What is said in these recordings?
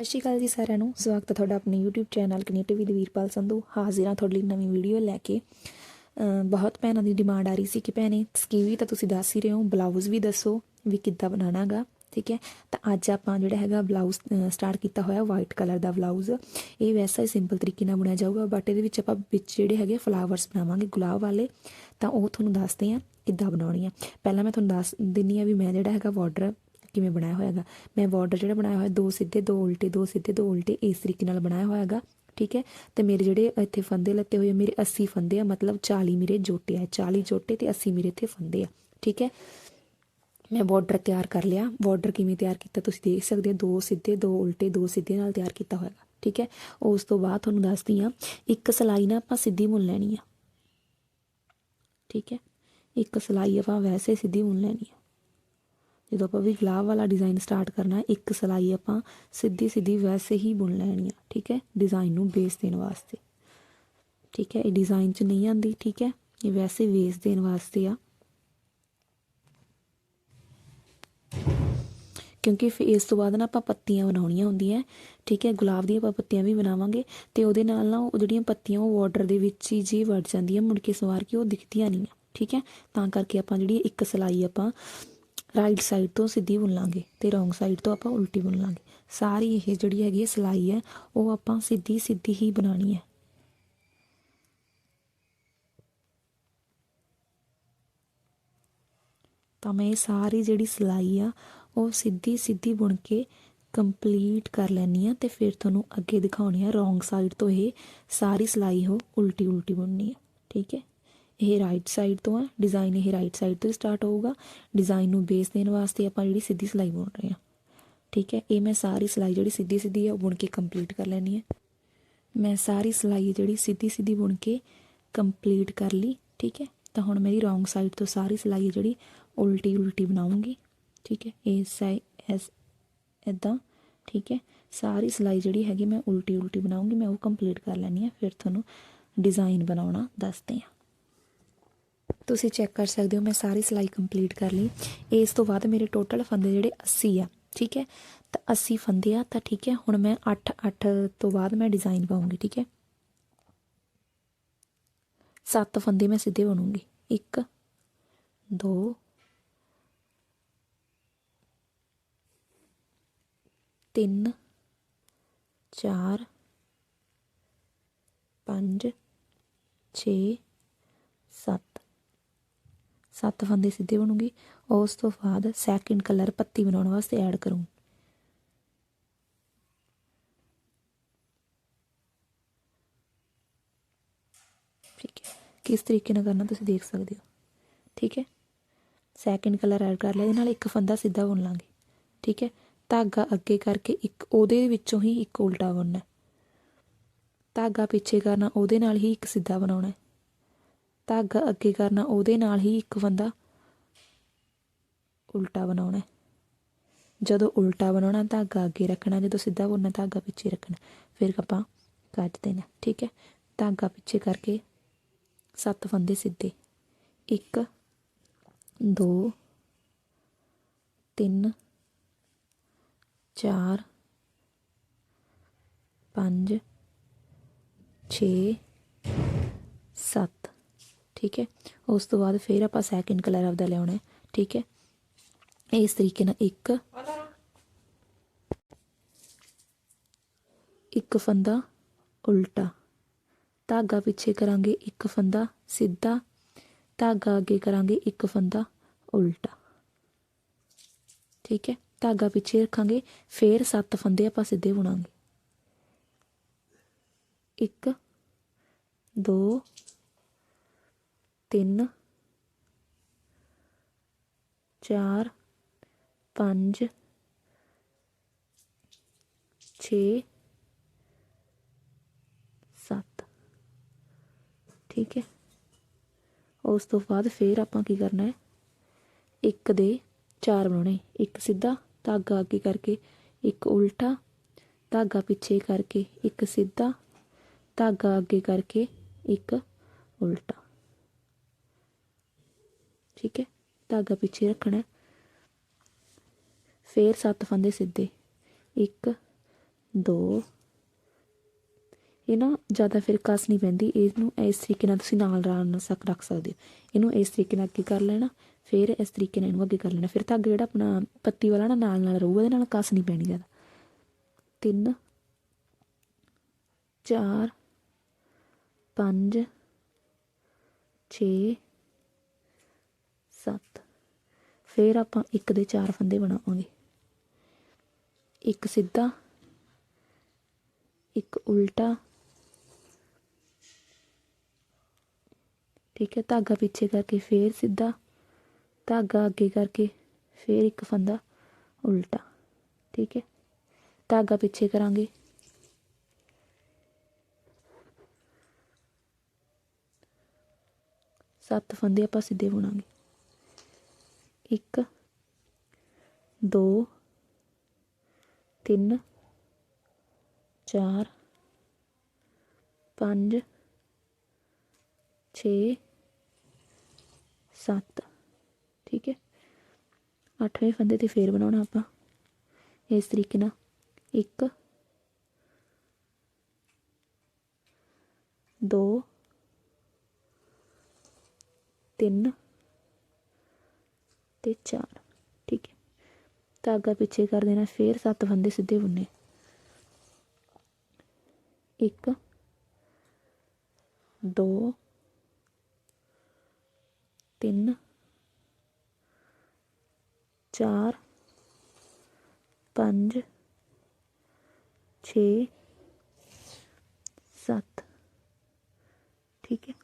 ਸਤਿ ਸ਼੍ਰੀ ਅਕਾਲ ਜੀ ਸਾਰਿਆਂ ਨੂੰ। ਸਵਾਗਤ ਹੈ ਤੁਹਾਡਾ ਆਪਣੇ YouTube channel connective with Veerpal Sandhu. ਹਾਜ਼ਰ ਹਾਂ ਤੁਹਾਡੇ ਲਈ ਨਵੀਂ ਵੀਡੀਓ ਲੈ ਕੇ। ਬਹੁਤ ਭੈਣਾਂ ਦੀ ਡਿਮਾਂਡ ਆ ਰਹੀ ਸੀ ਕਿ ਭੈਣੇ ਸਕੀਵੀ ਤਾਂ ਤੁਸੀਂ ਦੱਸ ਹੀ ਰਹੇ ਹੋ ਬਲਾਊਜ਼ ਵੀ ਦੱਸੋ ਵੀ ਕਿੱਦਾਂ ਬਣਾਉਣਾਗਾ ਠੀਕ ਹੈ? ਤਾਂ ਅੱਜ ਆਪਾਂ ਜਿਹੜਾ ਹੈਗਾ ਬਲਾਊਜ਼ ਸਟਾਰਟ ਕੀਤਾ ਹੋਇਆ ਵਾਈਟ ਕਲਰ ਦਾ ਬਲਾਊਜ਼ ਇਹ ਵੈਸਾ ਹੀ ਸਿੰਪਲ ਤਰੀਕੇ ਨਾਲ ਬਣਾਇਆ ਜਾਊਗਾ ਬਟ ਇਹਦੇ ਵਿੱਚ ਆਪਾਂ ਵਿੱਚ ਜਿਹੜੇ ਹੈਗੇ ਫਲਾਵਰਸ ਬਣਾਵਾਂਗੇ, ਗੁਲਾਬ ਵਾਲੇ। ਤਾਂ ਉਹ ਤੁਹਾਨੂੰ ਦੱਸਦੇ ਆ ਕਿੱਦਾਂ ਬਣਾਉਣੀ ਆ। ਪਹਿਲਾਂ ਮੈਂ ਤੁਹਾਨੂੰ ਦੱਸ ਦਿੰਨੀ ਆ ਵੀ ਮੈਂ ਜਿਹੜਾ ਹੈਗਾ ਬਾਰਡਰ ਕਿਵੇਂ ਬਣਾਇਆ ਹੋਇਆ ਹੈਗਾ ਮੈਂ ਬਾਰਡਰ ਜਿਹੜਾ ਬਣਾਇਆ ਹੋਇਆ ਦੋ ਸਿੱਧੇ ਦੋ ਉਲਟੇ ਦੋ ਸਿੱਧੇ ਦੋ ਉਲਟੇ ਇਸ ਤਰੀਕੇ ਨਾਲ ਬਣਾਇਆ ਹੋਇਆ ਹੈਗਾ ਠੀਕ ਹੈ? ਤੇ ਮੇਰੇ ਜਿਹੜੇ ਇੱਥੇ ਫੰਦੇ ਲੱਤੇ ਹੋਏ ਆ, ਮੇਰੇ 80 ਫੰਦੇ ਆ ਮਤਲਬ 40 ਮੇਰੇ ਜੋਟੇ ਆ 40 ਜੋਟੇ ਤੇ 80 ਮੇਰੇ ਇੱਥੇ ਫੰਦੇ ਆ ਠੀਕ ਹੈ? ਮੈਂ ਬਾਰਡਰ ਤਿਆਰ ਕਰ ਲਿਆ। ਬਾਰਡਰ ਕਿਵੇਂ ਤਿਆਰ ਕੀਤਾ ਤੁਸੀਂ ਦੇਖ ਸਕਦੇ ਹੋ ਦੋ ਸਿੱਧੇ ਦੋ ਉਲਟੇ ਦੋ ਸਿੱਧੇ ਨਾਲ ਤਿਆਰ ਕੀਤਾ ਹੋਇਆਗਾ ਠੀਕ ਹੈ? ਉਸ ਤੋਂ ਬਾਅਦ ਤੁਹਾਨੂੰ ਦੱਸਦੀ ਆ ਇੱਕ ਸਲਾਈ ਨਾ ਆਪਾਂ ਸਿੱਧੀ ਮੁੰਨ ਲੈਣੀ ਆ ਠੀਕ ਹੈ? ਇੱਕ ਸਲਾਈ ਆਪਾਂ ਵੈਸੇ ਸਿੱਧੀ ਮੁੰਨ ਲੈਣੀ ਆ। ਜਦੋਂ ਆਪਾਂ ਵੀ ਗੁਲਾਬ ਵਾਲਾ ਡਿਜ਼ਾਈਨ ਸਟਾਰਟ ਕਰਨਾ ਇੱਕ ਸਲਾਈ ਆਪਾਂ ਸਿੱਧੀ ਸਿੱਧੀ ਵੈਸੇ ਹੀ ਬੁਣ ਲੈਣੀ ਆ, ਠੀਕ ਹੈ? ਡਿਜ਼ਾਈਨ ਨੂੰ ਬੇਸ ਦੇਣ ਵਾਸਤੇ। ਠੀਕ ਹੈ? ਇਹ ਡਿਜ਼ਾਈਨ 'ਚ ਨਹੀਂ ਆਂਦੀ ਠੀਕ ਹੈ? ਇਹ ਵੈਸੇ ਬੇਸ ਦੇਣ ਵਾਸਤੇ ਆ। ਕਿਉਂਕਿ ਫਿਰ ਇਸ ਤੋਂ ਬਾਅਦ ਨਾ ਆਪਾਂ ਪੱਤੀਆਂ ਬਣਾਉਣੀਆਂ ਹੁੰਦੀਆਂ, ਠੀਕ ਹੈ? ਗੁਲਾਬ ਦੀਆਂ ਆਪਾਂ ਪੱਤੀਆਂ ਵੀ ਬਣਾਵਾਂਗੇ ਤੇ ਉਹਦੇ ਨਾਲ ਨਾ ਉਹ ਜਿਹੜੀਆਂ ਪੱਤੀਆਂ ਉਹ ਬਾਰਡਰ ਦੇ ਵਿੱਚ ਹੀ ਜੀ ਵੜ ਜਾਂਦੀਆਂ, ਮੁੜ ਕੇ ਸਵਾਰ ਕੇ ਉਹ ਦਿਖਦੀਆਂ ਨਹੀਂ ਆ, ਠੀਕ ਹੈ? ਤਾਂ ਕਰਕੇ ਆਪਾਂ ਜਿਹੜੀ ਇੱਕ ਸਲਾਈ ਆਪਾਂ ਰਾਈਟ ਸਾਈਡ ਤੋਂ ਸਿੱਧੀ ਬੁਣ ਲਾਂਗੇ ਤੇ ਰੋਂਗ ਸਾਈਡ ਤੋਂ ਆਪਾਂ ਉਲਟੀ ਬੁਣਾਂਗੇ ਸਾਰੀ ਇਹ ਜਿਹੜੀ ਹੈਗੀ ਹੈ ਸਲਾਈ ਹੈ, ਉਹ ਆਪਾਂ ਸਿੱਧੀ ਸਿੱਧੀ ਹੀ ਬਣਾਣੀ ਹੈ। ਤਾਂ ਮੈਂ ਇਹ ਸਾਰੀ ਜਿਹੜੀ ਸਲਾਈ ਆ, ਉਹ ਸਿੱਧੀ ਸਿੱਧੀ ਬੁਣ ਕੇ ਕੰਪਲੀਟ ਕਰ ਲੈਣੀ ਆ ਤੇ ਫਿਰ ਤੁਹਾਨੂੰ ਅੱਗੇ ਦਿਖਾਉਣੀ ਆ ਰੋਂਗ ਸਾਈਡ ਤੋਂ ਇਹ ਸਾਰੀ ਸਲਾਈ ਉਹ ਉਲਟੀ ਉਲਟੀ ਬੁਣਨੀ ਆ ਠੀਕ ਹੈ? ਇਹ ਰਾਈਟ ਸਾਈਡ ਤੋਂ ਆ। ਡਿਜ਼ਾਈਨ ਇਹ ਰਾਈਟ ਸਾਈਡ ਤੋਂ ਸਟਾਰਟ ਹੋਊਗਾ। ਡਿਜ਼ਾਈਨ ਨੂੰ ਬੇਸ ਦੇਣ ਵਾਸਤੇ ਆਪਾਂ ਜਿਹੜੀ ਸਿੱਧੀ ਸਿਲਾਈ ਬੁਣ ਰਹੇ ਹਾਂ ਠੀਕ ਹੈ, ਇਹ ਮੈਂ ਸਾਰੀ ਸਿਲਾਈ ਜਿਹੜੀ ਸਿੱਧੀ ਸਿੱਧੀ ਆ, ਉਹ ਬੁਣ ਕੇ ਕੰਪਲੀਟ ਕਰ ਲੈਣੀ ਹੈ। ਮੈਂ ਸਾਰੀ ਸਿਲਾਈ ਜਿਹੜੀ ਸਿੱਧੀ ਸਿੱਧੀ ਬੁਣ ਕੇ ਕੰਪਲੀਟ ਕਰ ਲਈ। ਠੀਕ ਹੈ, ਤਾਂ ਹੁਣ ਮੇਰੀ ਰੋਂਗ ਸਾਈਡ ਤੋਂ ਸਾਰੀ ਸਿਲਾਈ ਜਿਹੜੀ ਉਲਟੀ ਉਲਟੀ ਬਣਾਉਂਗੀ। ਠੀਕ ਹੈ, ਇਹ ਸਾਈ ਐਸ ਇਦਾਂ ਠੀਕ ਹੈ, ਸਾਰੀ ਸਿਲਾਈ ਜਿਹੜੀ ਹੈਗੀ ਮੈਂ ਉਲਟੀ ਉਲਟੀ ਬਣਾਉਂਗੀ। ਮੈਂ ਉਹ ਕੰਪਲੀਟ ਕਰ ਲੈਣੀ ਹੈ, ਫਿਰ ਤੁਹਾਨੂੰ ਡਿਜ਼ਾਈਨ ਬਣਾਉਣਾ ਦੱਸਦੇ ਹਾਂ। ਤੁਸੀਂ ਚੈੱਕ ਕਰ ਸਕਦੇ ਹੋ, ਮੈਂ ਸਾਰੀ ਸਿਲਾਈ ਕੰਪਲੀਟ ਕਰ ਲਈ। ਇਸ ਤੋਂ ਬਾਅਦ ਮੇਰੇ ਟੋਟਲ ਫੰਦੇ ਜਿਹੜੇ 80 ਆ, ਠੀਕ ਹੈ? ਤਾਂ 80 ਫੰਦੇ ਆ, ਤਾਂ ਠੀਕ ਹੈ, ਹੁਣ ਮੈਂ 8 8 ਤੋਂ ਬਾਅਦ ਮੈਂ ਡਿਜ਼ਾਈਨ ਪਾਉਂਗੀ, ਠੀਕ ਹੈ? ਸੱਤ ਫੰਦੇ ਮੈਂ ਸਿੱਧੇ ਬਣੂੰਗੀ। 1 2 3 4 5 6 7 ਸੱਤ ਫੰਦੇ ਸਿੱਧੇ ਬਣੂਗੀ। ਉਸ ਤੋਂ ਬਾਅਦ ਸੈਕਿੰਡ ਕਲਰ ਪੱਤੀ ਬਣਾਉਣ ਵਾਸਤੇ ਐਡ ਕਰੂੰ। ਠੀਕ ਹੈ। ਕਿਸ ਤਰੀਕੇ ਨਾਲ ਕਰਨਾ ਤੁਸੀਂ ਦੇਖ ਸਕਦੇ ਹੋ। ਠੀਕ ਹੈ। ਸੈਕਿੰਡ ਕਲਰ ਐਡ ਕਰ ਲਿਆ। ਇਹਦੇ ਨਾਲ ਇੱਕ ਫੰਦਾ ਸਿੱਧਾ ਬੁਣ ਲਾਂਗੇ। ਠੀਕ ਹੈ। ਧਾਗਾ ਅੱਗੇ ਕਰਕੇ ਇੱਕ ਉਹਦੇ ਵਿੱਚੋਂ ਹੀ ਇੱਕ ਉਲਟਾ ਬੁਣਨਾ। ਧਾਗਾ ਪਿੱਛੇ ਕਰਨਾ, ਉਹਦੇ ਨਾਲ ਹੀ ਇੱਕ ਸਿੱਧਾ ਬਣਾਉਣਾ। ਧਾਗਾ ਅੱਗੇ ਕਰਨਾ, ਉਹਦੇ ਨਾਲ ਹੀ ਇੱਕ ਬੰਦਾ ਉਲਟਾ ਬਣਾਉਣਾ ਜਦੋਂ ਉਲਟਾ ਬਣਾਉਣਾ, ਧਾਗਾ ਅੱਗੇ ਰੱਖਣਾ, ਜਦੋਂ ਸਿੱਧਾ ਬੁਣਨਾ ਧਾਗਾ ਪਿੱਛੇ ਰੱਖਣਾ, ਫਿਰ ਆਪਾਂ ਕੱਟ ਦੇਣਾ, ਠੀਕ ਹੈ? ਧਾਗਾ ਪਿੱਛੇ ਕਰਕੇ ਸੱਤ ਫੰਦੇ ਸਿੱਧੇ। 1 2 3 4 5 6 7 ਠੀਕ ਹੈ? ਉਸ ਤੋਂ ਬਾਅਦ ਫਿਰ ਆਪਾਂ ਸੈਕਿੰਡ ਕਲਰ ਆਪਦਾ ਲਿਆਉਣਾ ਹੈ, ਠੀਕ ਹੈ? ਇਸ ਤਰੀਕੇ ਨਾਲ ਇੱਕ ਇੱਕ ਫੰਦਾ ਉਲਟਾ। ਧਾਗਾ ਪਿੱਛੇ ਕਰਾਂਗੇ ਇੱਕ ਫੰਦਾ ਸਿੱਧਾ, ਧਾਗਾ ਅੱਗੇ ਕਰਾਂਗੇ ਇੱਕ ਫੰਦਾ ਉਲਟਾ। ਠੀਕ ਹੈ? ਧਾਗਾ ਪਿੱਛੇ ਰੱਖਾਂਗੇ, ਫੇਰ ਸੱਤ ਫੰਦੇ ਆਪਾਂ ਸਿੱਧੇ ਬੁਣਾਂਗੇ। ਇੱਕ, ਦੋ ਤਿੰਨ, ਚਾਰ, ਪੰਜ, ਛੇ, ਸੱਤ। ਠੀਕ ਹੈ। ਉਸ ਤੋਂ ਬਾਅਦ ਫੇਰ ਆਪਾਂ ਕੀ ਕਰਨਾ ਹੈ? ਇੱਕ ਦੇ ਚਾਰ ਬਣਾਉਣੇ ਇੱਕ ਸਿੱਧਾ, ਧਾਗਾ ਅੱਗੇ ਕਰਕੇ ਇੱਕ ਉਲਟਾ, ਧਾਗਾ ਪਿੱਛੇ ਕਰਕੇ ਇੱਕ ਸਿੱਧਾ, ਧਾਗਾ ਅੱਗੇ ਕਰਕੇ ਇੱਕ ਉਲਟਾ। ਠੀਕ ਹੈ? ਧਾਗਾ ਪਿੱਛੇ ਰੱਖਣਾ ਹੈ। ਫੇਰ ਸੱਤ ਫੰਦੇ ਸਿੱਧੇ। 1 ਦੋ। ਇਹ ਨਾ ਜ਼ਿਆਦਾ ਫਿਰ ਕਸ ਨਹੀਂ ਪੈਂਦੀ। ਇਹਨੂੰ ਇਸ ਤਰੀਕੇ ਨਾਲ ਤੁਸੀਂ ਨਾਲ ਨਾਲ ਸਕ, ਰੱਖ ਸਕਦੇ ਹੋ। ਇਹਨੂੰ ਇਸ ਤਰੀਕੇ ਨਾਲ ਅੱਗੇ ਕਰ ਲੈਣਾ। ਫਿਰ ਇਸ ਤਰੀਕੇ ਨਾਲ ਇਹਨੂੰ ਅੱਗੇ ਕਰ ਲੈਣਾ। ਫਿਰ ਧਾਗਾ ਜਿਹੜਾ ਆਪਣਾ ਪੱਤੀ ਵਾਲਾ ਨਾ ਨਾਲ ਨਾਲ ਰਹੂਗਾ, ਇਹਦੇ ਨਾਲ ਕਸ ਨਹੀਂ ਪੈਣੀ ਜ਼ਿਆਦਾ। ਤਿੰਨ, ਚਾਰ, ਪੰਜ, ਛੇ ਸੱਤ। ਫਿਰ ਆਪਾਂ ਇੱਕ ਦੇ ਚਾਰ ਫੰਦੇ ਬਣਾਵਾਂਗੇ। ਇੱਕ ਸਿੱਧਾ, ਇੱਕ ਉਲਟਾ। ਠੀਕ ਹੈ, ਧਾਗਾ ਪਿੱਛੇ ਕਰਕੇ ਫੇਰ ਸਿੱਧਾ, ਧਾਗਾ ਅੱਗੇ ਕਰਕੇ ਫੇਰ ਇੱਕ ਫੰਦਾ ਉਲਟਾ। ਠੀਕ ਹੈ, ਧਾਗਾ ਪਿੱਛੇ ਕਰਾਂਗੇ। ਸੱਤ ਫੰਦੇ ਆਪਾਂ ਸਿੱਧੇ ਬੁਣਾਂਗੇ। ਇੱਕ, ਦੋ, ਤਿੰਨ, ਚਾਰ, ਪੰਜ, ਛੇ, ਸੱਤ। ਠੀਕ ਹੈ? ਅੱਠਵੇਂ ਫੰਦੇ ਤੇ ਫੇਰ ਬਣਾਉਣਾ ਆਪਾਂ। ਇਸ ਤਰੀਕੇ ਨਾਲ ਇੱਕ, ਦੋ, ਤਿੰਨ ਤੇ ਚਾਰ। ਠੀਕ ਹੈ। ਧਾਗਾ ਪਿੱਛੇ ਕਰ ਦੇਣਾ ਫੇਰ ਸੱਤ ਫੰਦੇ ਸਿੱਧੇ ਬੁੰਨੇ। ਇੱਕ, ਦੋ, ਤਿੰਨ, ਚਾਰ, ਪੰਜ, ਛੇ, ਸੱਤ। ਠੀਕ ਹੈ।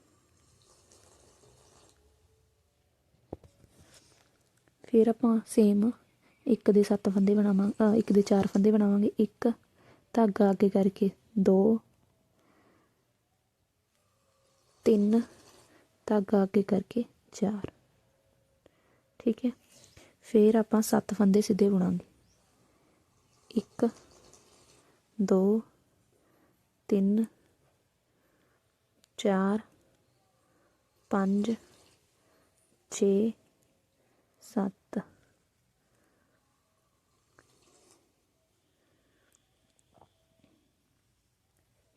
ਫਿਰ ਆਪਾਂ ਸੇਮ ਇੱਕ ਦੇ ਸੱਤ ਫੰਦੇ ਬਣਾਵਾਂਗੇ ਇੱਕ ਦੇ ਚਾਰ ਫੰਦੇ ਬਣਾਵਾਂਗੇ। ਇੱਕ ਧਾਗਾ ਅੱਗੇ ਕਰਕੇ ਦੋ, ਤਿੰਨ ਧਾਗਾ ਅੱਗੇ ਕਰਕੇ ਚਾਰ। ਠੀਕ ਹੈ? ਫਿਰ ਆਪਾਂ ਸੱਤ ਫੰਦੇ ਸਿੱਧੇ ਬੁਣਾਂਗੇ। ਇੱਕ, ਦੋ, ਤਿੰਨ, ਚਾਰ, ਪੰਜ, ਛੇ ਸੱਤ।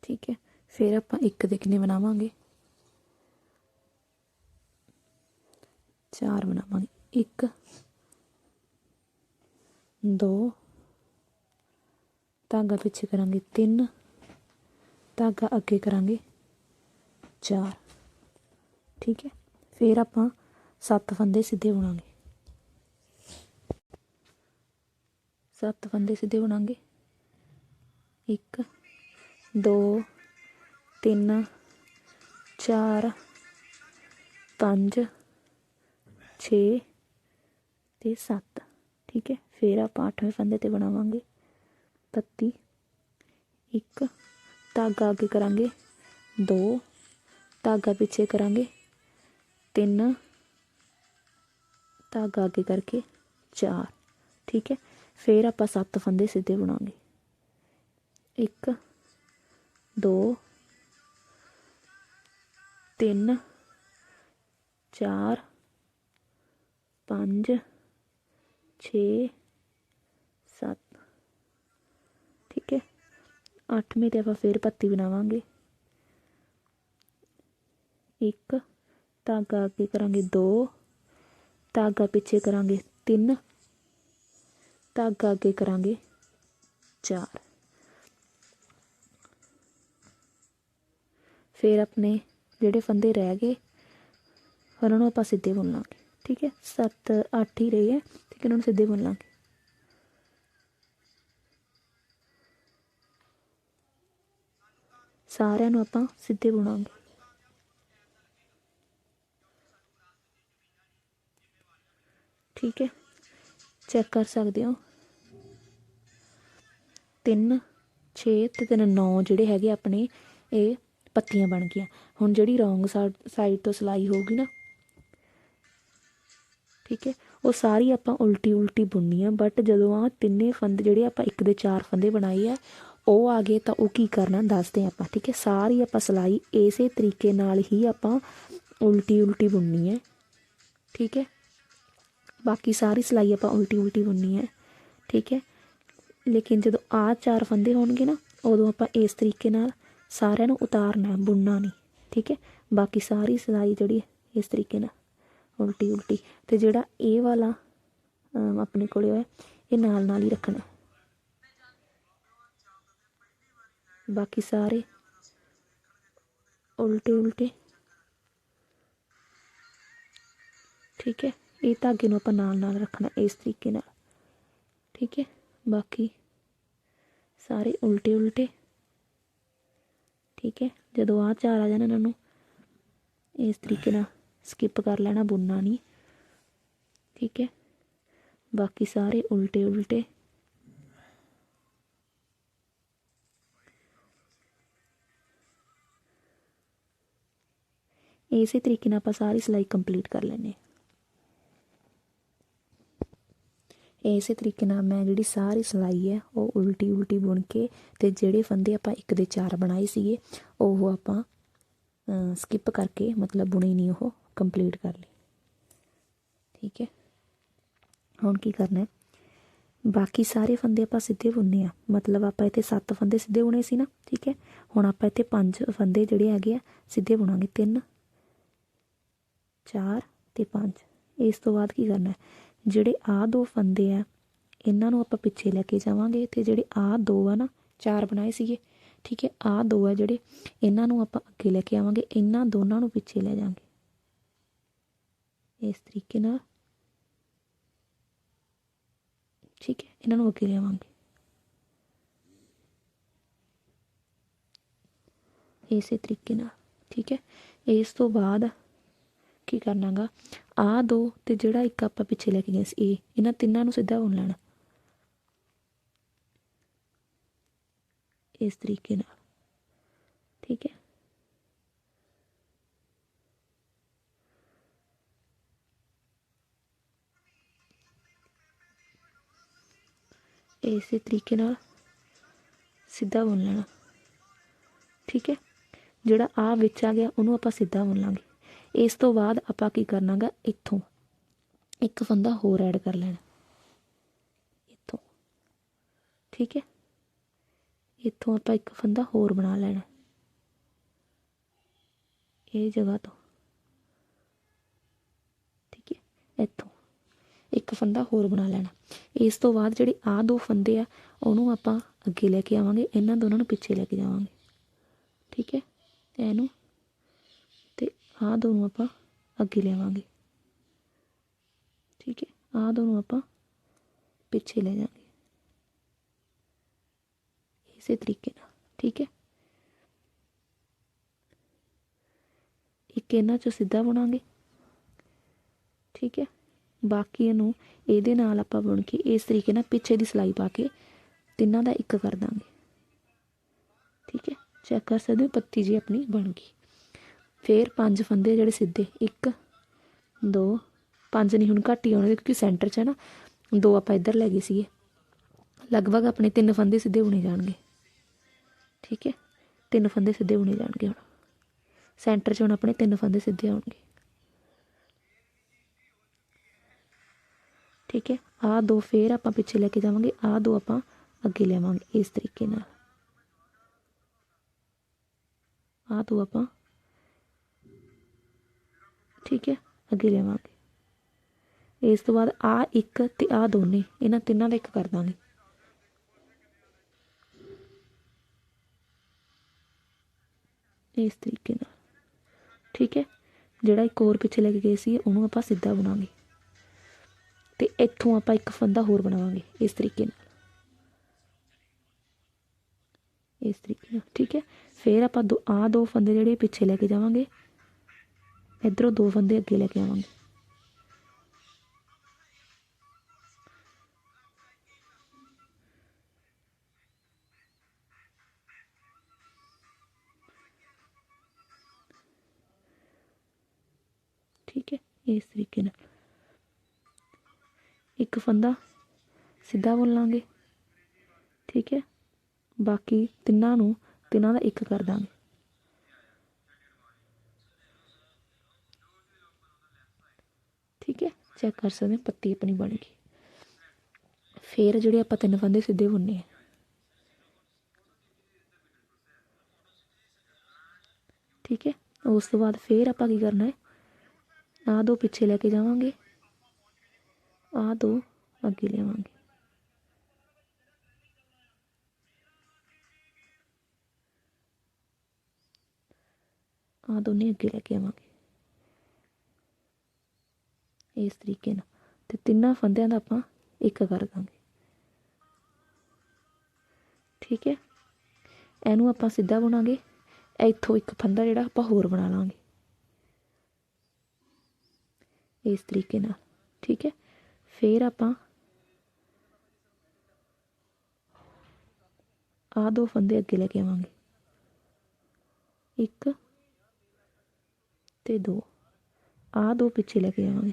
ਠੀਕ ਹੈ, ਫਿਰ ਆਪਾਂ ਇੱਕ ਦੇ ਕਿੰਨੇ ਬਣਾਵਾਂਗੇ? ਚਾਰ ਬਣਾਵਾਂਗੇ। ਇੱਕ, ਦੋ, ਧਾਗਾ ਪਿੱਛੇ ਕਰਾਂਗੇ ਤਿੰਨ, ਧਾਗਾ ਅੱਗੇ ਕਰਾਂਗੇ ਚਾਰ। ਠੀਕ ਹੈ, ਫਿਰ ਆਪਾਂ ਸੱਤ ਫੰਦੇ ਸਿੱਧੇ ਬੁਣਾਂਗੇ ਸੱਤ ਫੰਦੇ ਸਿੱਧੇ ਬੁਣਾਂਗੇ। ਇੱਕ, ਦੋ, ਤਿੰਨ, ਚਾਰ, ਪੰਜ, ਛੇ ਤੇ ਸੱਤ। ਠੀਕ ਹੈ, ਫਿਰ ਆਪਾਂ ਅੱਠਵੇਂ ਫੰਦੇ ਤੇ ਬਣਾਵਾਂਗੇ। ਪੱਤੀ ਇੱਕ, ਧਾਗਾ ਅੱਗੇ ਕਰਾਂਗੇ। ਦੋ, ਧਾਗਾ ਪਿੱਛੇ ਕਰਾਂਗੇ। ਤਿੰਨ, ਧਾਗਾ ਅੱਗੇ ਕਰਕੇ ਚਾਰ। ਠੀਕ ਹੈ ਫਿਰ ਆਪਾਂ ਸੱਤ ਫੰਦੇ ਸਿੱਧੇ ਬਣਾਉਂਗੇ। ਇੱਕ, ਦੋ, ਤਿੰਨ, ਚਾਰ, ਪੰਜ, ਛੇ, ਸੱਤ। ਠੀਕ ਹੈ? ਅੱਠਵੇਂ ਤੇ ਆਪਾਂ ਫਿਰ ਪੱਤੀ ਬਣਾਵਾਂਗੇ। ਇੱਕ, ਧਾਗਾ ਅੱਗੇ ਕਰਾਂਗੇ ਦੋ, ਧਾਗਾ ਪਿੱਛੇ ਕਰਾਂਗੇ ਤਿੰਨ ਧਾਗਾ ਅੱਗੇ ਕਰਾਂਗੇ। ਚਾਰ। ਫਿਰ ਆਪਣੇ ਜਿਹੜੇ ਫੰਦੇ ਰਹਿ ਗਏ ਉਹਨਾਂ ਨੂੰ ਆਪਾਂ ਸਿੱਧੇ ਬੁਣ ਲਾਂਗੇ। ਠੀਕ ਹੈ? 7 8 ਹੀ ਰਹੀ ਹੈ, ਠੀਕ ਹੈ? ਉਹਨਾਂ ਨੂੰ ਸਿੱਧੇ ਬੁਣ ਲਾਂਗੇ। ਸਾਰਿਆਂ ਨੂੰ ਆਪਾਂ ਸਿੱਧੇ ਬੁਣਾਂਗੇ। ਠੀਕ ਹੈ? ਚੈੱਕ ਕਰ ਸਕਦੇ ਹੋ। ਤਿੰਨ 6 ਤੇ ਤਿੰਨ 9 ਜਿਹੜੇ ਹੈਗੇ ਆਪਣੇ, ਇਹ ਪੱਤੀਆਂ ਬਣ ਗਈਆਂ। ਹੁਣ ਜਿਹੜੀ ਰੋਂਗ ਸਾਈਡ ਤੋਂ ਸਿਲਾਈ ਹੋਊਗੀ ਨਾ, ਠੀਕ ਹੈ, ਉਹ ਸਾਰੀ ਆਪਾਂ ਉਲਟੀ ਉਲਟੀ ਬੁਣਨੀ ਆ ਬਟ ਜਦੋਂ ਆ ਤਿੰਨੇ ਫੰਦ ਜਿਹੜੇ ਆਪਾਂ ਇੱਕ ਦੇ ਚਾਰ ਫੰਦੇ ਬਣਾਏ ਆ, ਉਹ ਆ ਗਏ ਤਾਂ ਉਹ ਕੀ ਕਰਨਾ, ਦੱਸਦੇ ਆਪਾਂ, ਠੀਕ ਹੈ, ਸਾਰੀ ਆਪਾਂ ਸਿਲਾਈ ਇਸੇ ਤਰੀਕੇ ਨਾਲ ਹੀ ਆਪਾਂ ਉਲਟੀ ਉਲਟੀ ਬੁਣਨੀ ਹੈ, ਠੀਕ ਹੈ। ਬਾਕੀ ਸਾਰੀ ਸਿਲਾਈ ਆਪਾਂ ਉਲਟੀ ਉਲਟੀ ਬੁਣਨੀ ਹੈ, ਠੀਕ ਹੈ। ਲੇਕਿਨ ਜਦੋਂ ਆ ਚਾਰ ਫੰਦੇ ਹੋਣਗੇ ਨਾ ਉਦੋਂ ਆਪਾਂ ਇਸ ਤਰੀਕੇ ਨਾਲ ਸਾਰਿਆਂ ਨੂੰ ਉਤਾਰਨਾ ਬੁਣਨਾ ਨਹੀਂ ਠੀਕ ਹੈ? ਬਾਕੀ ਸਾਰੀ ਸਿਲਾਈ ਜਿਹੜੀ ਹੈ ਇਸ ਤਰੀਕੇ ਨਾਲ ਉਲਟੀ ਉਲਟੀ। ਤੇ ਜਿਹੜਾ ਇਹ ਵਾਲਾ ਅਮ, ਆਪਣੇ ਕੋਲੇ ਹੋਇਆ ਇਹ ਨਾਲ ਨਾਲ ਹੀ ਰੱਖਣਾ। ਬਾਕੀ ਸਾਰੇ ਉਲਟੇ ਉਲਟੇ। ਠੀਕ ਹੈ? ਇਹ ਧਾਗੇ ਨੂੰ ਆਪਾਂ ਨਾਲ ਨਾਲ ਰੱਖਣਾ ਇਸ ਤਰੀਕੇ ਨਾਲ। ਠੀਕ ਹੈ? ਬਾਕੀ ਸਾਰੇ ਉਲਟੇ ਉਲਟੇ। ਠੀਕ ਹੈ, ਜਦੋਂ ਆ ਚਾਰ ਆ ਜਾਣ ਇਹਨਾਂ ਨੂੰ, ਇਸ ਤਰੀਕੇ ਨਾਲ ਸਕਿਪ ਕਰ ਲੈਣਾ, ਬੁਣਨਾ ਨਹੀਂ। ਠੀਕ ਹੈ, ਬਾਕੀ ਸਾਰੇ ਉਲਟੇ ਉਲਟੇ। ਇਸੇ ਤਰੀਕੇ ਨਾਲ ਆਪਾਂ ਸਾਰੀ ਸਿਲਾਈ ਕੰਪਲੀਟ ਕਰ ਲੈਣੇ ਇਸੇ ਤਰੀਕੇ ਨਾਲ ਮੈਂ ਜਿਹੜੀ ਸਾਰੀ ਸਿਲਾਈ ਹੈ, ਉਹ ਉਲਟੀ ਉਲਟੀ ਬੁਣ ਕੇ ਤੇ ਜਿਹੜੇ ਫੰਦੇ ਆਪਾਂ ਇੱਕ ਦੇ ਚਾਰ ਬਣਾਏ ਸੀਗੇ, ਉਹ ਆਪਾਂ ਸਕਿਪ ਕਰਕੇ ਮਤਲਬ ਬੁਣੇ ਨਹੀਂ ਉਹ ਕੰਪਲੀਟ ਕਰ ਲਈ ਠੀਕ ਹੈ? ਹੁਣ ਕੀ ਕਰਨਾ ਹੈ? ਬਾਕੀ ਸਾਰੇ ਫੰਦੇ ਆਪਾਂ ਸਿੱਧੇ ਬੁਣਨੇ ਆ। ਮਤਲਬ ਆਪਾਂ ਇੱਥੇ ਸੱਤ ਫੰਦੇ ਸਿੱਧੇ ਬੁਣੇ ਸੀ ਨਾ, ਠੀਕ ਹੈ? ਹੁਣ ਆਪਾਂ ਇੱਥੇ ਪੰਜ ਫੰਦੇ ਜਿਹੜੇ ਹੈਗੇ ਆ, ਸਿੱਧੇ ਬੁਣਾਂਗੇ। ਤਿੰਨ, ਚਾਰ ਤੇ ਪੰਜ। ਇਸ ਤੋਂ ਬਾਅਦ ਕੀ ਕਰਨਾ ਹੈ? ਜਿਹੜੇ ਆਹ ਦੋ ਫੰਦੇ ਆ, ਇਹਨਾਂ ਨੂੰ ਆਪਾਂ ਪਿੱਛੇ ਲੈ ਕੇ ਜਾਵਾਂਗੇ। ਤੇ ਜਿਹੜੇ ਆਹ ਦੋ ਆ ਨਾ, ਚਾਰ ਬਣਾਏ ਸੀਗੇ। ਠੀਕ ਹੈ ਆਹ ਦੋ ਆ ਜਿਹੜੇ, ਇਹਨਾਂ ਨੂੰ ਆਪਾਂ ਅੱਗੇ ਲੈ ਕੇ ਆਵਾਂਗੇ। ਇਹਨਾਂ ਦੋਨਾਂ ਨੂੰ ਪਿੱਛੇ ਲੈ ਜਾਵਾਂਗੇ ਇਸ ਤਰੀਕੇ ਨਾਲ। ਠੀਕ ਹੈ, ਇਹਨਾਂ ਨੂੰ ਅੱਗੇ ਲਿਆਵਾਂਗੇ ਇਸੇ ਤਰੀਕੇ ਨਾਲ। ਠੀਕ ਹੈ, ਇਸ ਤੋਂ ਬਾਅਦ ਕੀ ਕਰਨਾਗਾ? ਆ ਦੋ ਤੇ ਜਿਹੜਾ ਇੱਕ ਆਪਾਂ ਪਿੱਛੇ ਲੈ ਕੇ ਗਏ ਸੀ, ਇਹ। ਇਹਨਾਂ ਤਿੰਨਾਂ ਨੂੰ ਸਿੱਧਾ ਬੁਣ ਲੈਣਾ। ਇਸ ਤਰੀਕੇ ਨਾਲ। ਠੀਕ ਹੈ? ਇਸੇ ਤਰੀਕੇ ਨਾਲ ਸਿੱਧਾ ਬੁਣ ਲੈਣਾ। ਠੀਕ ਹੈ? ਜਿਹੜਾ ਆ ਵਿੱਚ ਆ ਗਿਆ, ਉਹਨੂੰ ਆਪਾਂ ਸਿੱਧਾ ਬੁਣ ਲਾਂਗੇ। ਇਸ ਤੋਂ ਬਾਅਦ ਆਪਾਂ ਕੀ ਕਰਨਾਗਾ? ਇੱਥੋਂ। ਇੱਕ ਫੰਦਾ ਹੋਰ ਐਡ ਕਰ ਲੈਣਾ। ਇੱਥੋਂ। ਠੀਕ ਹੈ? ਇੱਥੋਂ ਆਪਾਂ ਇੱਕ ਫੰਦਾ ਹੋਰ ਬਣਾ ਲੈਣਾ। ਇਹ ਜਗ੍ਹਾ ਤੋਂ। ਠੀਕ ਹੈ? ਇੱਥੋਂ। ਇੱਕ ਫੰਦਾ ਹੋਰ ਬਣਾ ਲੈਣਾ। ਇਸ ਤੋਂ ਬਾਅਦ ਜਿਹੜੇ ਆ ਦੋ ਫੰਦੇ ਆ, ਉਹਨੂੰ ਆਪਾਂ ਅੱਗੇ ਲੈ ਕੇ ਆਵਾਂਗੇ। ਇਹਨਾਂ ਦੋਨਾਂ ਨੂੰ ਪਿੱਛੇ ਲੈ ਕੇ ਜਾਵਾਂਗੇ। ਠੀਕ ਹੈ? ਇਹਨੂੰ ਆਹ ਆ ਦੋਨੋਂ ਆਪਾਂ ਅੱਗੇ ਲਿਆਵਾਂਗੇ। ਠੀਕ ਹੈ ਆ ਦੋਨੋਂ ਆਪਾਂ ਪਿੱਛੇ ਲੈ ਜਾਵਾਂਗੇ। ਇਸੇ ਤਰੀਕੇ ਨਾਲ, ਠੀਕ ਹੈ। ਇੱਕ ਇਹਨਾਂ ਚੋਂ ਸਿੱਧਾ ਬਣਾਂਗੇ। ਠੀਕ ਹੈ, ਬਾਕੀ ਇਹਨੂੰ ਇਹਦੇ ਨਾਲ ਆਪਾਂ ਬੁਣ ਕੇ ਇਸ ਤਰੀਕੇ ਨਾਲ ਪਿੱਛੇ ਦੀ ਸਿਲਾਈ ਪਾ ਕੇ ਤਿੰਨਾਂ ਦਾ ਇੱਕ ਕਰ ਦਾਂਗੇ। ਠੀਕ ਹੈ, ਚੈੱਕ ਕਰ ਸਕਦੇ ਹੋ ਪੱਤੀ ਜੀ ਆਪਣੀ ਬਣ ਗਈ। ਫਿਰ ਪੰਜ ਫੰਦੇ ਜਿਹੜੇ ਸਿੱਧੇ। 1 2 ਪੰਜ ਨਹੀਂ, ਹੁਣ ਘੱਟ ਹੀ ਆਉਣਗੇ ਕਿਉਂਕਿ ਸੈਂਟਰ 'ਚ ਹੈ ਨਾ। ਦੋ ਆਪਾਂ ਇੱਧਰ ਲੈ ਗਏ ਸੀਗੇ। ਲਗਭਗ ਆਪਣੇ ਤਿੰਨ ਫੰਦੇ ਸਿੱਧੇ ਬੁਣੇ ਜਾਣਗੇ। ਠੀਕ ਹੈ? ਤਿੰਨ ਫੰਦੇ ਸਿੱਧੇ ਬੁਣੇ ਜਾਣਗੇ ਹੁਣ। ਸੈਂਟਰ 'ਚ ਹੁਣ ਆਪਣੇ ਤਿੰਨ ਫੰਦੇ ਸਿੱਧੇ ਆਉਣਗੇ। ਠੀਕ ਹੈ? ਆਹ ਦੋ ਫੇਰ ਆਪਾਂ ਪਿੱਛੇ ਲੈ ਕੇ ਜਾਵਾਂਗੇ। ਆਹ ਦੋ ਆਪਾਂ ਅੱਗੇ ਲਿਆਵਾਂਗੇ ਇਸ ਤਰੀਕੇ ਨਾਲ। ਆਹ ਦੋ ਆਪਾਂ ਠੀਕ ਹੈ, ਅੱਗੇ ਲਿਆਵਾਂਗੇ। ਇਸ ਤੋਂ ਬਾਅਦ ਆ ਇੱਕ ਤੇ ਆ ਦੋਨੇ, ਇਹਨਾਂ ਤਿੰਨਾਂ ਦਾ ਇੱਕ ਕਰ ਦਾਂਗੇ। ਇਸ ਤਰੀਕੇ ਨਾਲ, ਠੀਕ ਹੈ, ਜਿਹੜਾ ਇੱਕ ਹੋਰ ਪਿੱਛੇ ਲੈ ਕੇ ਗਏ ਸੀ, ਉਹਨੂੰ ਆਪਾਂ ਸਿੱਧਾ ਬਣਾਵਾਂਗੇ। ਤੇ ਇੱਥੋਂ ਆਪਾਂ ਇੱਕ ਫੰਦਾ ਹੋਰ ਬਣਾਵਾਂਗੇ, ਇਸ ਤਰੀਕੇ ਨਾਲ। ਇਸ ਤਰੀਕੇ ਨਾਲ, ਠੀਕ ਹੈ, ਫਿਰ ਆਪਾਂ ਦੋ, ਆ ਦੋ ਫੰਦੇ ਜਿਹੜੇ ਪਿੱਛੇ ਲੈ ਕੇ ਜਾਵਾਂਗੇ। ਇਧਰੋਂ ਦੋ ਬੰਦੇ ਅੱਗੇ ਲੈ ਕੇ ਆਵਾਂਗੇ। ਠੀਕ ਹੈ, ਇਸ ਤਰੀਕੇ ਨਾਲ। ਇੱਕ ਫੰਦਾ ਸਿੱਧਾ ਬੋਲਾਂਗੇ ਠੀਕ ਹੈ, ਬਾਕੀ ਤਿੰਨਾਂ ਨੂੰ, ਤਿੰਨਾਂ ਦਾ ਇੱਕ ਕਰ ਦਾਂਗੇ। ਠੀਕ ਹੈ? ਚੈੱਕ ਕਰ ਸਕਦੇ ਹਾਂ, ਪੱਤੀ ਆਪਣੀ ਬਣ ਗਈ। ਫੇਰ ਜਿਹੜੇ ਆਪਾਂ ਤਿੰਨ ਫੰਦੇ ਸਿੱਧੇ ਬੁਣਨੇ ਆ। ਠੀਕ ਹੈ? ਉਸ ਤੋਂ ਬਾਅਦ ਫੇਰ ਆਪਾਂ ਕੀ ਕਰਨਾ ਹੈ? ਆਹ ਦੋ ਪਿੱਛੇ ਲੈ ਕੇ ਜਾਵਾਂਗੇ। ਆਹ ਦੋ ਅੱਗੇ ਲਿਆਵਾਂਗੇ। ਆਹ ਦੋਨੇ ਅੱਗੇ ਲੈ ਕੇ ਆਵਾਂਗੇ। ਇਸ ਤਰੀਕੇ ਨਾਲ। ਤੇ ਤਿੰਨਾਂ ਫੰਦਿਆਂ ਦਾ ਆਪਾਂ ਇੱਕ ਕਰ ਦਾਂਗੇ। ਠੀਕ ਹੈ? ਇਹਨੂੰ ਆਪਾਂ ਸਿੱਧਾ ਬਣਾਂਗੇ। ਇੱਥੋਂ ਇੱਕ ਫੰਦਾ ਜਿਹੜਾ ਆਪਾਂ ਹੋਰ ਬਣਾ ਲਾਂਗੇ। ਇਸ ਤਰੀਕੇ ਨਾਲ। ਠੀਕ ਹੈ? ਫਿਰ ਆਪਾਂ ਆਹ ਦੋ ਫੰਦੇ ਅੱਗੇ ਲੈ ਕੇ ਆਵਾਂਗੇ। ਇੱਕ ਤੇ ਦੋ। ਆਹ ਦੋ ਪਿੱਛੇ ਲੈ ਕੇ ਆਵਾਂਗੇ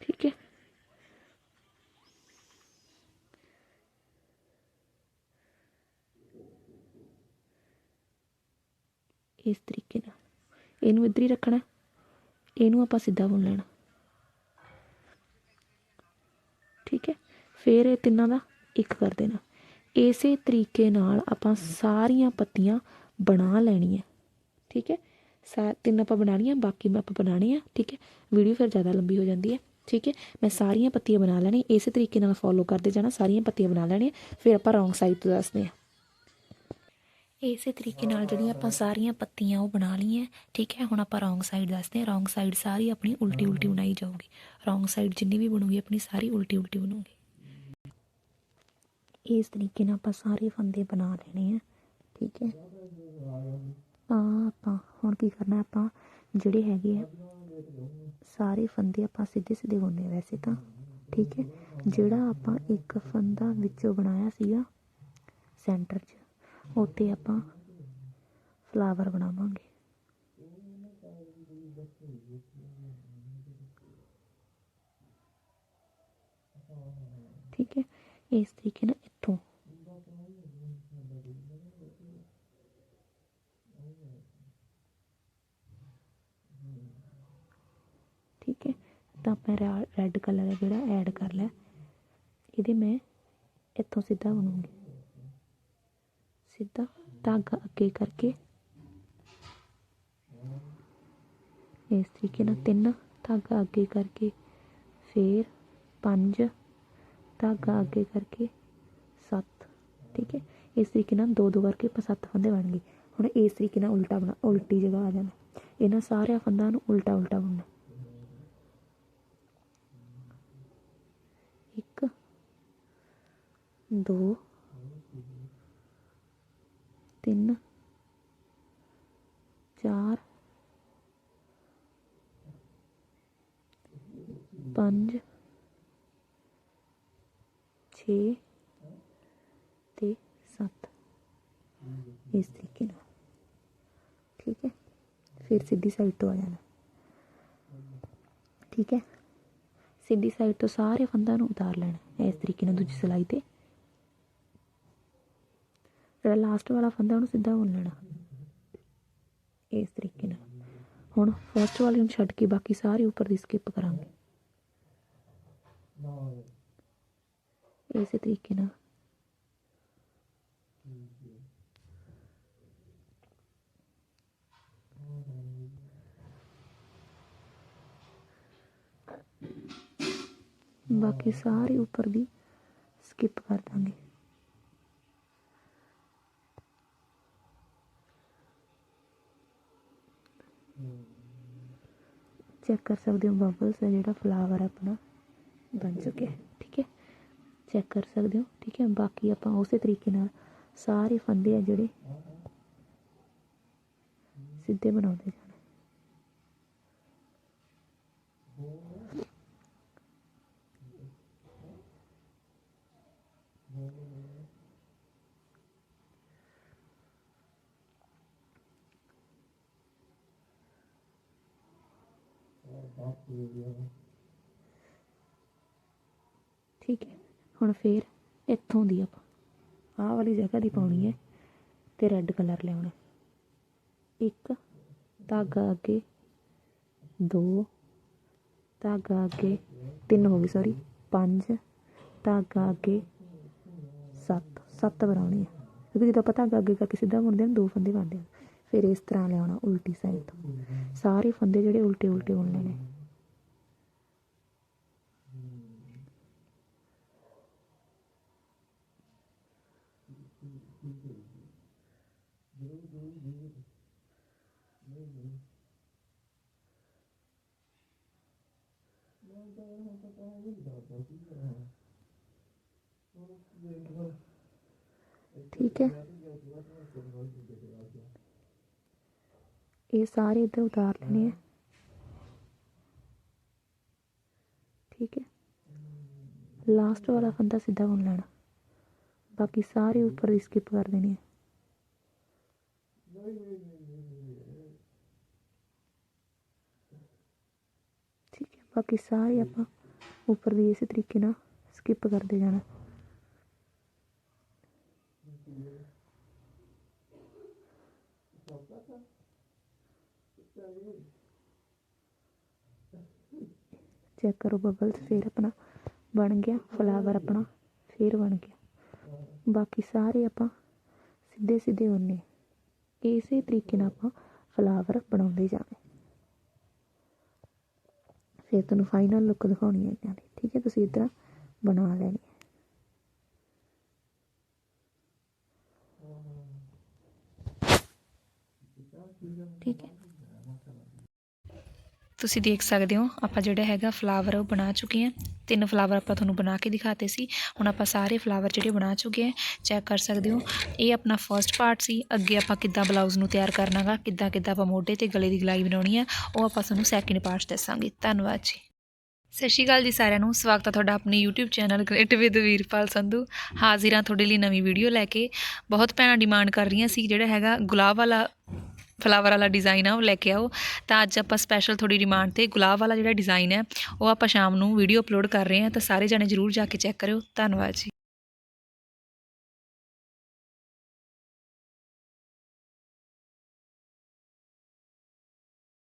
ਠੀਕ ਹੈ ਇਸ ਤਰੀਕੇ ਨਾਲ। ਇਹਨੂੰ ਇੱਧਰ ਹੀ ਰੱਖਣਾ ਇਹਨੂੰ ਆਪਾਂ ਸਿੱਧਾ ਬੁਣ ਲੈਣਾ। ਠੀਕ ਹੈ? ਫਿਰ ਇਹ ਤਿੰਨਾਂ ਦਾ ਇੱਕ ਕਰ ਦੇਣਾ। ਇਸੇ ਤਰੀਕੇ ਨਾਲ ਆਪਾਂ ਸਾਰੀਆਂ ਪੱਤੀਆਂ ਬਣਾ ਲੈਣੀਆਂ। ਠੀਕ ਹੈ? ਸਾ ਤਿੰਨ ਆਪਾਂ ਬਣਾਉਣੀਆਂ, ਬਾਕੀ ਮੈਂ ਆਪਾਂ ਬਣਾਉਣੇ ਆ ਠੀਕ ਹੈ? ਵੀਡੀਓ ਫਿਰ ਜ਼ਿਆਦਾ ਲੰਬੀ ਹੋ ਜਾਂਦੀ ਹੈ। ਠੀਕ ਹੈ? ਮੈਂ ਸਾਰੀਆਂ ਪੱਤੀਆਂ ਬਣਾ ਲੈਣੀਆਂ। ਇਸੇ ਤਰੀਕੇ ਨਾਲ ਫੋਲੋ ਕਰਦੇ ਜਾਣਾ। ਸਾਰੀਆਂ ਪੱਤੀਆਂ ਬਣਾ ਲੈਣੀਆਂ। ਫਿਰ ਆਪਾਂ ਰੌਂਗ ਸਾਈਡ ਤੋਂ ਦੱਸਦੇ ਹਾਂ। ਇਸੇ ਤਰੀਕੇ ਨਾਲ ਜਿਹੜੀਆਂ ਆਪਾਂ ਸਾਰੀਆਂ ਪੱਤੀਆਂ ਉਹ ਬਣਾ ਲਈਆਂ, ਠੀਕ ਹੈ? ਹੁਣ ਆਪਾਂ ਰੋਂਗ ਸਾਈਡ ਦੱਸਦੇ ਹਾਂ। ਰੋਂਗ ਸਾਈਡ ਸਾਰੀ ਆਪਣੀ ਉਲਟੀ ਉਲਟੀ ਬਣਾਈ ਜਾਊਗੀ। ਰੋਂਗ ਸਾਈਡ ਜਿੰਨੀ ਵੀ ਬਣੂਗੀ, ਆਪਣੀ ਸਾਰੀ ਉਲਟੀ ਉਲਟੀ ਬਣੂਗੀ। ਇਸ ਤਰੀਕੇ ਨਾਲ ਆਪਾਂ ਸਾਰੇ ਫੰਦੇ ਬਣਾ ਲੈਣੇ ਆ, ਠੀਕ ਹੈ? ਤਾਂ ਆਪਾਂ ਹੁਣ ਕੀ ਕਰਨਾ, ਆਪਾਂ ਜਿਹੜੇ ਹੈਗੇ ਆ, ਸਾਰੇ ਫੰਦੇ ਆਪਾਂ ਸਿੱਧੇ ਸਿੱਧੇ ਬੁਣਨੇ ਵੈਸੇ ਤਾਂ, ਠੀਕ ਹੈ? ਜਿਹੜਾ ਆਪਾਂ ਇੱਕ ਫੰਦਾ ਵਿੱਚੋਂ ਬਣਾਇਆ ਸੀਗਾ ਸੈਂਟਰ 'ਚ ਉੱਤੇ ਆਪਾਂ ਫਲਾਵਰ ਬਣਾਵਾਂਗੇ। ਠੀਕ ਹੈ? ਇਸ ਤਰੀਕੇ ਨਾਲ ਇੱਥੋਂ। ਠੀਕ ਹੈ? ਤਾਂ ਮੈਂ ਰੈੱਡ ਕਲਰ ਹੈ ਜਿਹੜਾ ਐਡ ਕਰ ਲਿਆ। ਇਹਦੇ ਮੈਂ ਇੱਥੋਂ ਸਿੱਧਾ ਬਣਾਉਂਗੀ। ਸਿੱਧਾ ਧਾਗਾ ਅੱਗੇ ਕਰਕੇ। ਇਸ ਤਰੀਕੇ ਨਾਲ ਤਿੰਨ ਧਾਗਾ ਅੱਗੇ ਕਰਕੇ, ਫਿਰ ਪੰਜ ਧਾਗਾ ਅੱਗੇ ਕਰਕੇ ਸੱਤ, ਠੀਕ ਹੈ? ਇਸ ਤਰੀਕੇ ਨਾਲ ਦੋ ਦੋ ਕਰਕੇ ਸੱਤ ਫੰਦੇ ਬਣ ਗਏ। ਹੁਣ ਇਸ ਤਰੀਕੇ ਨਾਲ ਉਲਟਾ ਬਣਾ, ਉਲਟੀ ਜਗ੍ਹਾ ਆ ਜਾਣਾ। ਇਹਨਾਂ ਸਾਰਿਆਂ ਫੰਦਾਂ ਨੂੰ ਉਲਟਾ ਉਲਟਾ ਬੁਣਨਾ। ਇੱਕ, ਦੋ ਤਿੰਨ, ਚਾਰ, ਪੰਜ, ਛੇ ਤੇ ਸੱਤ। ਇਸ ਤਰੀਕੇ ਨਾਲ। ਠੀਕ ਹੈ? ਫਿਰ ਸਿੱਧੀ ਸਾਈਡ ਤੋਂ ਆ ਜਾਣਾ। ਠੀਕ ਹੈ? ਸਿੱਧੀ ਸਾਈਡ ਤੋਂ ਸਾਰੇ ਫੰਦਾਂ ਨੂੰ ਉਤਾਰ ਲੈਣਾ ਇਸ ਤਰੀਕੇ ਨਾਲ ਦੂਜੀ ਸਲਾਈ ਤੇ। ਜਿਹੜਾ ਲਾਸਟ ਵਾਲਾ ਫੰਦਾ ਉਹਨੂੰ ਸਿੱਧਾ ਬੁਣ ਲੈਣਾ ਇਸ ਤਰੀਕੇ ਨਾਲ। ਹੁਣ ਫਸਟ ਵਾਲੇ ਨੂੰ ਛੱਡ ਕੇ ਬਾਕੀ ਸਾਰੇ ਉੱਪਰ ਦੀ ਸਕਿਪ ਕਰਾਂਗੇ। ਇਸੇ ਤਰੀਕੇ ਨਾਲ। ਬਾਕੀ ਸਾਰੇ ਉੱਪਰ ਦੀ ਸਕਿਪ ਕਰ ਦਾਂਗੇ। ਚੈੱਕ ਕਰ ਸਕਦੇ ਹੋ ਬਬਲਸ ਹੈ ਜਿਹੜਾ ਫਲਾਵਰ ਆਪਣਾ, ਬਣ ਚੁੱਕਿਆ ਹੈ, ਠੀਕ ਹੈ? ਚੈੱਕ ਕਰ ਸਕਦੇ ਹੋ, ਠੀਕ ਹੈ? ਬਾਕੀ ਆਪਾਂ ਉਸੇ ਤਰੀਕੇ ਨਾਲ ਸਾਰੇ ਫੰਦੇ ਆ ਜਿਹੜੇ ਸਿੱਧੇ ਬਣਾਉਂਦੇ ਜਾਣਾ ਠੀਕ ਹੈ, ਹੁਣ ਫੇਰ ਇੱਥੋਂ ਦੀ ਆਪਾਂ, ਆਹ ਵਾਲੀ ਜਗ੍ਹਾ ਦੀ ਪਾਉਣੀ ਹੈ ਤੇ ਰੈੱਡ ਕਲਰ ਲਿਆਉਣਾ ਇੱਕ ਧਾਗਾ ਅੱਗੇ, ਦੋ ਧਾਗਾ ਅੱਗੇ, ਤਿੰਨ ਹੋ ਗਏ ਸੌਰੀ ਪੰਜ ਧਾਗਾ ਅੱਗੇ, ਸੱਤ ਸੱਤ ਬਣਾਉਣੀ ਹੈ ਕਿਉਂਕਿ ਜਦੋਂ ਆਪਾਂ ਧਾਗਾ ਅੱਗੇ ਕਰਕੇ ਸਿੱਧਾ ਬੁਣਦੇ ਹਾਂ, ਦੋ ਫੰਦੇ ਬਣਦੇ ਆ। ਫਿਰ ਇਸ ਤਰ੍ਹਾਂ ਲਿਆਉਣਾ ਉਲਟੀ ਸਾਈਡ ਤੋਂ। ਸਾਰੇ ਫੰਦੇ ਜਿਹੜੇ ਉਲਟੇ ਉਲਟੇ ਬੁਣਨੇ ਨੇ। ਠੀਕ ਹੈ। ਇਹ ਸਾਰੇ ਇੱਧਰ ਉਤਾਰ ਲੈਣੇ ਆ। ਠੀਕ ਹੈ। ਲਾਸਟ ਵਾਲਾ ਫੰਦਾ ਸਿੱਧਾ ਬੁਣ ਲੈਣਾ। ਬਾਕੀ ਸਾਰੇ ਉੱਪਰ ਦੀ ਸਕਿਪ ਕਰ ਦੇਣੀ ਹੈ। ਠੀਕ ਹੈ। ਬਾਕੀ ਸਾਰੇ ਆਪਾਂ ਉੱਪਰ ਦੀ ਇਸੇ ਤਰੀਕੇ ਨਾਲ ਸਕਿਪ ਕਰਦੇ ਜਾਣਾ। ਚੈੱਕ ਕਰੋ ਬਬਲਸ ਫਿਰ ਆਪਣਾ ਬਣ ਗਿਆ ਫਲਾਵਰ ਆਪਣਾ ਫਿਰ ਬਣ ਗਿਆ। ਬਾਕੀ ਸਾਰੇ ਆਪਾਂ ਸਿੱਧੇ ਸਿੱਧੇ ਉਨੇ ਇਸੇ ਤਰੀਕੇ ਨਾਲ ਆਪਾਂ ਫਲਾਵਰ ਬਣਾਉਂਦੇ ਜਾਵੇਂ ਫਿਰ ਤੁਹਾਨੂੰ ਫਾਈਨਲ ਲੁੱਕ ਦਿਖਾਉਣੀ ਹੈ ਇਹਨਾਂ ਦੀ, ਠੀਕ ਹੈ? ਤੁਸੀਂ ਇਦਾਂ ਬਣਾ ਲੈਣੀ ਹੈ ਠੀਕ ਹੈ? ਤੁਸੀਂ ਦੇਖ ਸਕਦੇ ਹੋ, ਆਪਾਂ ਜਿਹੜਾ ਹੈਗਾ ਫਲਾਵਰ ਉਹ ਬਣਾ ਚੁੱਕੇ ਹਾਂ। ਤਿੰਨ ਫਲਾਵਰ ਆਪਾਂ ਤੁਹਾਨੂੰ ਬਣਾ ਕੇ ਦਿਖਾਤੇ ਸੀ। ਹੁਣ ਆਪਾਂ ਸਾਰੇ ਫਲਾਵਰ ਜਿਹੜੇ ਬਣਾ ਚੁੱਕੇ ਹਾਂ ਚੈੱਕ ਕਰ ਸਕਦੇ ਹੋ। ਇਹ ਆਪਣਾ ਫਰਸਟ ਪਾਰਟ ਸੀ। ਅੱਗੇ ਆਪਾਂ ਕਿੱਦਾਂ ਬਲਾਊਜ਼ ਨੂੰ ਤਿਆਰ ਕਰਨਾਗਾ ਕਿੱਦਾਂ ਕਿੱਦਾਂ ਆਪਾਂ ਮੋਢੇ ਤੇ ਗਲੇ ਦੀ ਗਲਾਈ ਬਣਾਉਣੀ ਆ, ਉਹ ਆਪਾਂ ਤੁਹਾਨੂੰ ਸੈਕਿੰਡ ਪਾਰਟ ਦੱਸਾਂਗੇ। ਧੰਨਵਾਦ ਜੀ। ਸਤਿ ਸ਼੍ਰੀ ਅਕਾਲ ਜੀ ਸਾਰਿਆਂ ਨੂੰ। ਸਵਾਗਤ ਹੈ ਤੁਹਾਡਾ ਆਪਣੇ YouTube channel great with Veerpal Sandhu. ਹਾਜ਼ਰ ਹਾਂ ਤੁਹਾਡੇ ਲਈ ਨਵੀਂ ਵੀਡੀਓ ਲੈ ਕੇ। ਬਹੁਤ ਭੈਣਾਂ ਡਿਮਾਂਡ ਕਰ ਰਹੀਆਂ ਸੀ ਜਿਹੜਾ ਹੈਗਾ ਗੁਲਾਬ ਵਾਲਾ ਫਲਾਵਰ ਵਾਲਾ ਡਿਜ਼ਾਈਨ ਆ, ਉਹ ਲੈ ਕੇ ਆਓ। ਤਾਂ ਅੱਜ ਆਪਾਂ ਸਪੈਸ਼ਲ ਥੋੜੀ ਡਿਮਾਂਡ ਤੇ ਗੁਲਾਬ ਵਾਲਾ ਜਿਹੜਾ ਡਿਜ਼ਾਈਨ ਹੈ, ਉਹ ਆਪਾਂ ਸ਼ਾਮ ਨੂੰ ਵੀਡੀਓ ਅਪਲੋਡ ਕਰ ਰਹੇ ਹਾਂ, ਤਾਂ ਸਾਰੇ ਜਣੇ ਜਰੂਰ ਜਾ ਕੇ ਚੈੱਕ ਕਰਿਓ। ਧੰਨਵਾਦ ਜੀ।